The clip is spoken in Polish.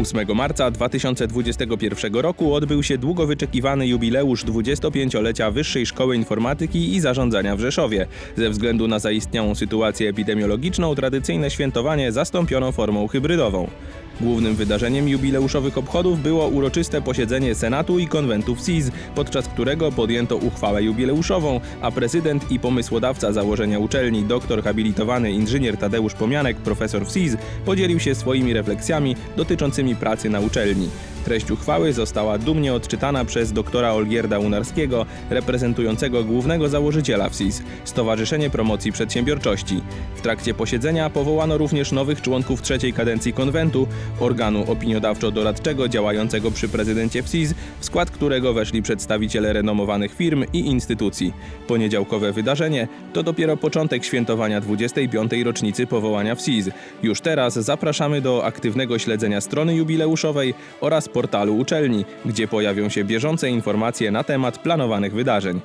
8 marca 2021 roku odbył się długo wyczekiwany jubileusz 25-lecia Wyższej Szkoły Informatyki i Zarządzania w Rzeszowie. Ze względu na zaistniałą sytuację epidemiologiczną tradycyjne świętowanie zastąpiono formą hybrydową. Głównym wydarzeniem jubileuszowych obchodów było uroczyste posiedzenie Senatu i konwentu WSIZ, podczas którego podjęto uchwałę jubileuszową, a prezydent i pomysłodawca założenia uczelni, doktor habilitowany inżynier Tadeusz Pomianek, profesor WSIZ, podzielił się swoimi refleksjami dotyczącymi pracy na uczelni. Treść uchwały została dumnie odczytana przez doktora Olgierda Unarskiego, reprezentującego głównego założyciela WSIS, Stowarzyszenie Promocji Przedsiębiorczości. W trakcie posiedzenia powołano również nowych członków trzeciej kadencji konwentu, organu opiniodawczo-doradczego działającego przy prezydencie WSIS, w skład którego weszli przedstawiciele renomowanych firm i instytucji. Poniedziałkowe wydarzenie to dopiero początek świętowania 25. rocznicy powołania WSIS. Już teraz zapraszamy do aktywnego śledzenia strony jubileuszowej oraz portalu uczelni, gdzie pojawią się bieżące informacje na temat planowanych wydarzeń.